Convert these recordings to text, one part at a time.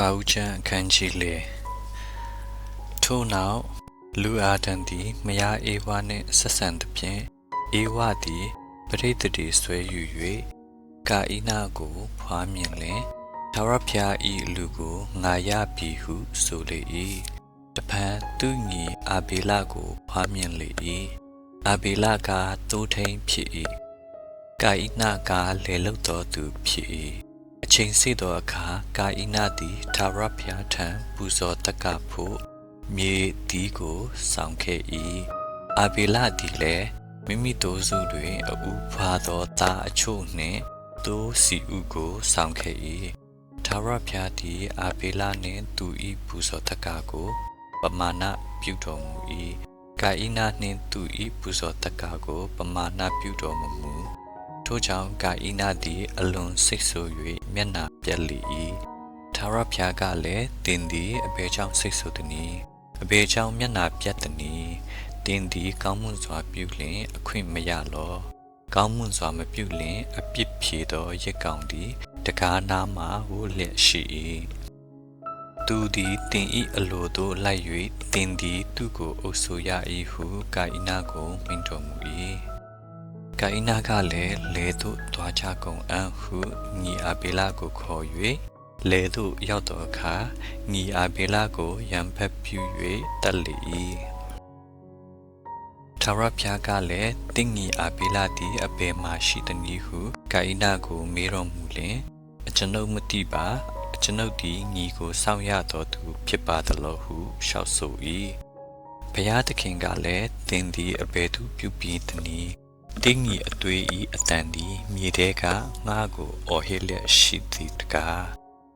ပါဦးချမ်းအခန်းကြီးလေထို့နောက်လူအာဒန်သည်မယားအေဝါနှင့်ဆက်ဆံသဖြင့်အေဝါသည်ပရိသတိဆွဲယူ၍ကာဣနာကိုဖွားမြင်လင်သာရဖျားဤလူကိုငါရပြီဟုဆိုလေ၏တဖန်သူညီအာဘေလကိုဖွားမြင်လေ၏အာဘေလကတိုးထိန်ဖြစ်၏ကာဣနာကလေလုတ်တော်သူဖြစ်၏အ ချိန်စေသောအခါကာဣနာသည်သာရဖျားထံပူဇော်တက်ကဖို့မြေဒီကိုဆောင်ခဲ့၏အာဘေလသည်လည်းမိမိတို့စုတွင်အူဖွာသောသားအချို့နှင့်သိုးစီဥကိုဆောင်ခဲ့၏သာရဖျားသည်အာဘေလနှင့်သူ၏ပူဇော်တက်ကကို ပမာဏပြုတော်မူ၏ကာဣနာနှင့်သူ၏ပူဇော်တက်ကကို ပမာဏပြုတော်မမူ ထို့ကြောင့်ကာဣနာသည်အလွန်စိတ်ဆိုး၍မျက်နှာပြက်လေ၏သာရဖျားကလည်းတင်းသည်အဘယ်ကြောင့်စိတ်ဆိုးသနည်းအဘယ်ကြောင့်မျက်နှာပြက်သနည်းတင်းသည်ကောင်းမွန်စွာပြုလျင် အခွင့်မရလောကောင်းမွန်စွာမပြုလျင် အပြစ်ဖြေသောရက်ကောင်သည်တကားနာမှဝိုလျက်ရှိ၏သူသည်တင်ဤအလိုသို့လိုက်၍တင်သည်သူ့ကိုအုပ်ဆိုရ၏ဟုကာဣနာကိုမိန့်တော်မူ၏ ကာဣနာကလည်းလေသို့သွားချကုန်အံ့ဟုညီအဘေလကိုခေါ်၍လေသို့ရောက်သောအခါညီအဘေလကိုရံဖက်ပြု၍တက်လေ၏ထာဝရဘုရားကလည်းတင်းညီအဘေလသည်အပေမှရှိသည်နည်းဟုကာဣနာကိုမေးတော်မူလျင်အကျွန်ုပ်မသိပါအကျွန်ုပ်သည်ညီကိုစောင့်ရတော်သူဖြစ်ပါသလိုဟုလျှောက်ဆို၏ဘုရားသခင်ကလည်းတင်းသည်အဘယ်သူပြုပြီးသနည်း တင်းညီအသွေးဤအတန်သည်မြေထဲကငါ့ကိုအော်ဟစ်လျက်ရှိသည်တကား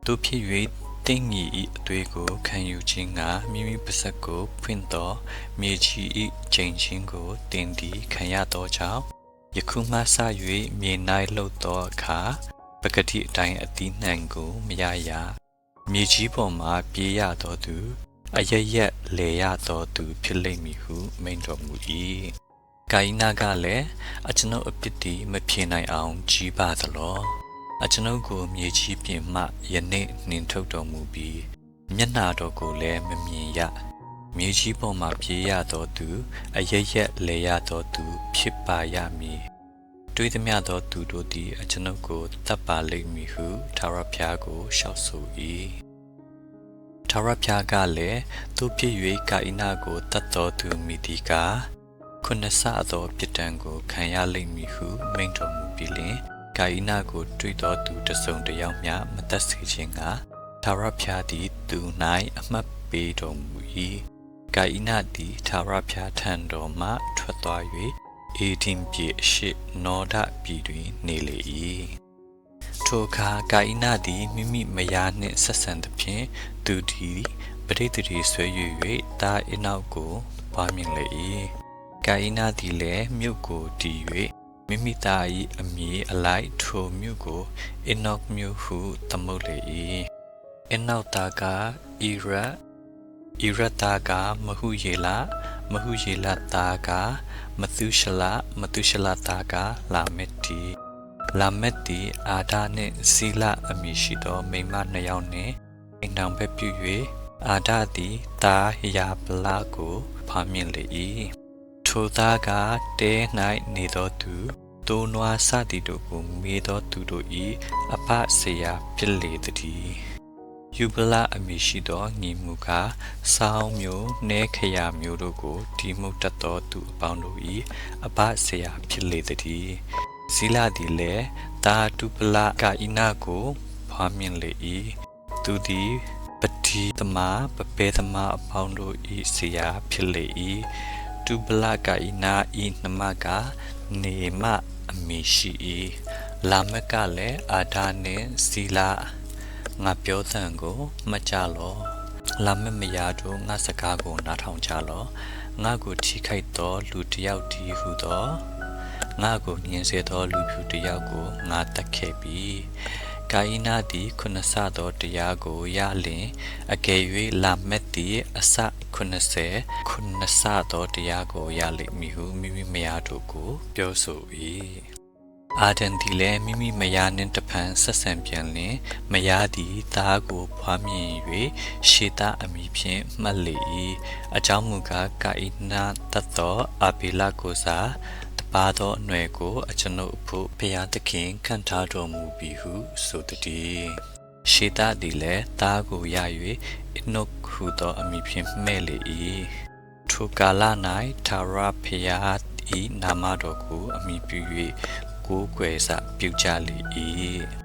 တို့ဖြစ်၍တင်းညီဤအသွေးကိုခံယူခြင်းကမိမိပါစက်ကိုဖွင့်တော်မြေကြီးဤချိန်ချင်းကိုတင်းသည်ခံရသောကြောင့်ယခုမှစ၍မြေ၌လှုပ်သောအခါပကတိအတိုင်းအတိနှံကိုမရရမြေကြီးပေါ်မှပြေးရတော်သူ အရရက်လေရတော်သူဖြစ်လိမ့်မည်ဟုမိန့်တော်မူ၏ ကာယနာကလည်းအကျွန်ုပ်အပြစ်ဒီမဖြေနိုင်အောင်ကြီးပါသလောအကျွန်ုပ်ကိုမြေကြီးပြင်မှယနေ့နှင်ထုတ်တော်မူပြီးမျက်နာတော်ကိုလည်းမမြင်ရမြေကြီးပေါ်မှပြေးရတော်သူအရရက်လေရတော်သူ ဖြစ်ပါရမည်တွေးသမျှသောသူတို့သည်အကျွန်ုပ်ကိုတတ်ပါလိမ့်မည်ဟုထာဝရဘုရားကိုလျှောက်ဆို၏ထာဝရဘုရားကလည်းသူဖြစ်၍ကာဣနာကိုတတ်တော်သူမိဒီကာ ခုနဆသောပြစ်ဒဏ်ကိုခံရလိမ့်မည်ဟုမိန့်တော်မူပြီးလျှင်ကာဣနာကိုတွေးတော်သူတစုံတစ်ယောက်မျှမသက်စေခြင်းကထာဝရဘုရားသည်သူ၌အမှတ်ပေးတော်မူ၏ကာဣနာသည်ထာဝရဘုရားထံတော်မှထွက်သွား၍အေဒင်ပြည်ရှိနောဒပြည်တွင်နေလေ၏ထိုအခါကာဣနာသည်မိမိမယားနှင့်ဆက်ဆံသဖြင့်သူသည်ပရိသေတိဆွဲ၍၍တာအနောက်ကိုပွားမြင်လေ၏ ကာဣနာသည်လည်းမြို့ကိုတည်၍မိမိသား၏အမည်အလိုက်ထိုမြို့ကိုအနောက်မြို့ဟုသမုတ်လေ၏အနောက်သားကဣရဣရတာကမဟုယေလမဟုယေလတာကမသုရှလမသုရှလတာကလာမက်တီလာမက်တီအာဒါနှင့်ဇီလအမည်ရှိသောမိန်းမနှစ်ယောက်နှင့်အိမ်တောင်ဘက်ပြု၍အာဒါသည်တာယာပလာကိုဖာမြင်လေ၏ ထိုသားကတဲ၌နေသောသူတိုးနွားစသည်တို့ကိုမေးသောသူတို့၏အဖဆေယဖြစ်လေသည်ယူပလာအမည်ရှိသောညီမူကားစောင်းမျိုးနဲခရမျိုးတို့ကိုဒီမှုတတ်သောသူအပေါင်းတို့၏အပဆရာဖြစ်လေသည်ဇီလာသည်လည်းတာတုပလကာဣနာကိုဖွားမြင်လေ၏သူသည်ပတိသမပပေသမအပေါင်းတို့၏ဆရာဖြစ်လေ၏ တုပလကာဣနာဤနမကနေမအမည်ရှိ၏လာမကလည်းအာဒါနှင့်ဇီလာငါပြောသံကိုမှတ်ကြလောလာမမယာတို့ငါစကားကိုနားထောင်ကြလောငါကိုထိခိုက်သောလူတစ်ယောက်ဒီဟုသောငါကိုညှင်းဆဲသောလူဖြူတစ်ယောက်ကိုငါတတ်ခဲ့ပြီ ကာယနာသည်ခုနဆသောတရားကိုရလင်အကယ်၍လာမက်သည်အစ90ခုနဆသောတရားကိုရလိမ့်မည်ဟုမိမိမယားတို့ကို ပြောဆို၏အာဒန်သည်လည်းမိမိမယားနှင့်တဖန်ဆက်ဆံပြန်လျင်မယားသည်သားကိုဖွားမြင်၍ရှေတာအမိဖြင့်မှတ်လေ၏အကြောင်းမူကားကာဣနာတတ်သောအဘိလကိုစားတ ပါသောအနွယ်ကိုအကျွန်ုပ်အဖို့ဘုရားသခင်ခံထားတော်မူပြီဟုဆိုတည်းရှေတာသည်လည်းသားကိုရ၍အနုဟုသောအမိဖြင့်မှဲ့လေ၏ထိုကာလ၌သာရဖျားဤနာမတော်ကိုအမိပြု၍ကိုးကွယ်စပြုကြလေ၏